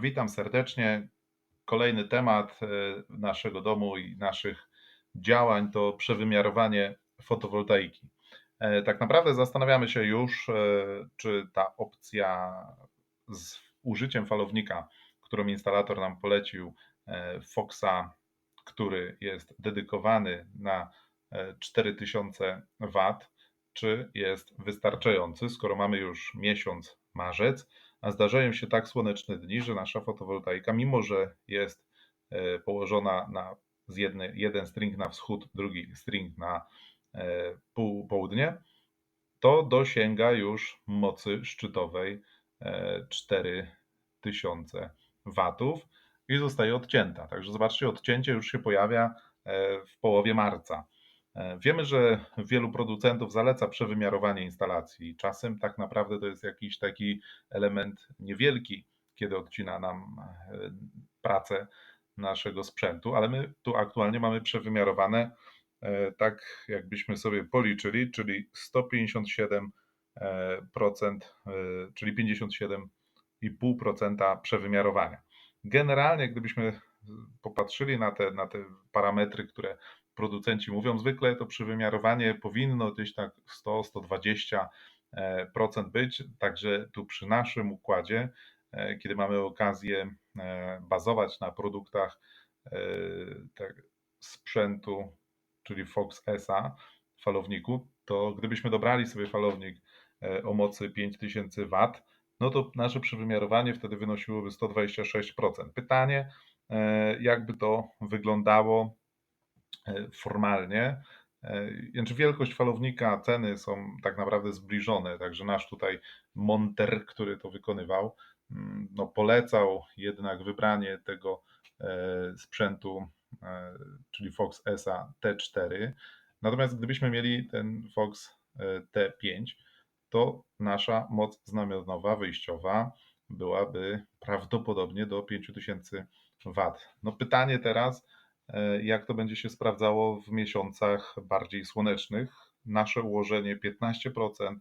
Witam serdecznie. Kolejny temat e, naszego domu i naszych działań to przewymiarowanie fotowoltaiki. E, tak naprawdę zastanawiamy się już, e, czy ta opcja z użyciem falownika, którą instalator nam polecił, Foxa, który jest dedykowany na 4000 W, czy jest wystarczający, skoro mamy już miesiąc marzec a zdarzają się tak słoneczne dni, że nasza fotowoltaika, mimo że jest e, położona na z jedny, jeden string na wschód, drugi string na e, pół, południe, to dosięga już mocy szczytowej 4000 e, watów i zostaje odcięta. Także zobaczcie, odcięcie już się pojawia w połowie marca. E, wiemy, że wielu producentów zaleca przewymiarowanie instalacji. Czasem tak naprawdę to jest jakiś taki element niewielki, kiedy odcina nam e, pracę naszego sprzętu, ale my tu aktualnie mamy przewymiarowane e, tak, jakbyśmy sobie policzyli, czyli 157%, czyli 57,5% przewymiarowania. Generalnie, gdybyśmy popatrzyli na te, na te parametry, które producenci mówią, zwykle to przywymiarowanie powinno gdzieś tak 100-120% być, także tu przy naszym układzie, e, kiedy mamy okazję e, bazować na produktach e, tak, sprzętu, czyli Fox SA, falowniku, to gdybyśmy dobrali sobie falownik o mocy 5000 W, no to nasze przywymiarowanie wtedy wynosiłoby 126%. Pytanie, jakby to wyglądało E, formalnie. E, znaczy wielkość falownika, ceny są tak naprawdę zbliżone, także nasz tutaj monter, który to wykonywał, mm, no polecał jednak wybranie tego e, sprzętu, czyli Fox ESA T4. Natomiast gdybyśmy mieli ten Fox T5, to nasza moc znamionowa wyjściowa byłaby prawdopodobnie do 5000 W. No pytanie teraz, E, jak to będzie się sprawdzało w miesiącach bardziej słonecznych. Nasze ułożenie 15%,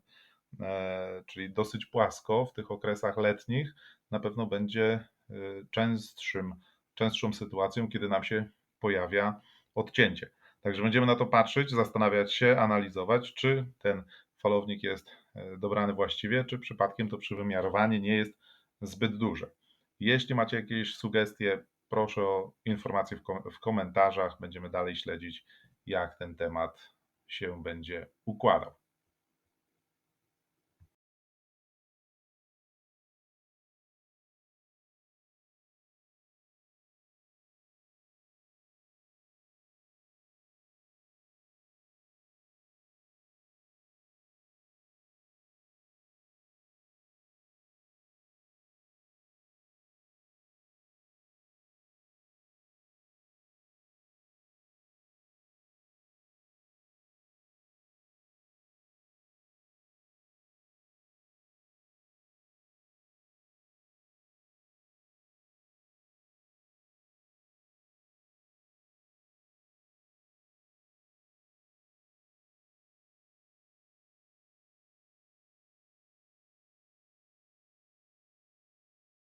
e, czyli dosyć płasko w tych okresach letnich, na pewno będzie e, częstszym, częstszą sytuacją, kiedy nam się pojawia odcięcie. Także będziemy na to patrzeć, zastanawiać się, analizować, czy ten falownik jest dobrany właściwie, czy przypadkiem to przywymiarowanie nie jest zbyt duże. Jeśli macie jakieś sugestie, proszę o informacje w komentarzach. Będziemy dalej śledzić, jak ten temat się będzie układał.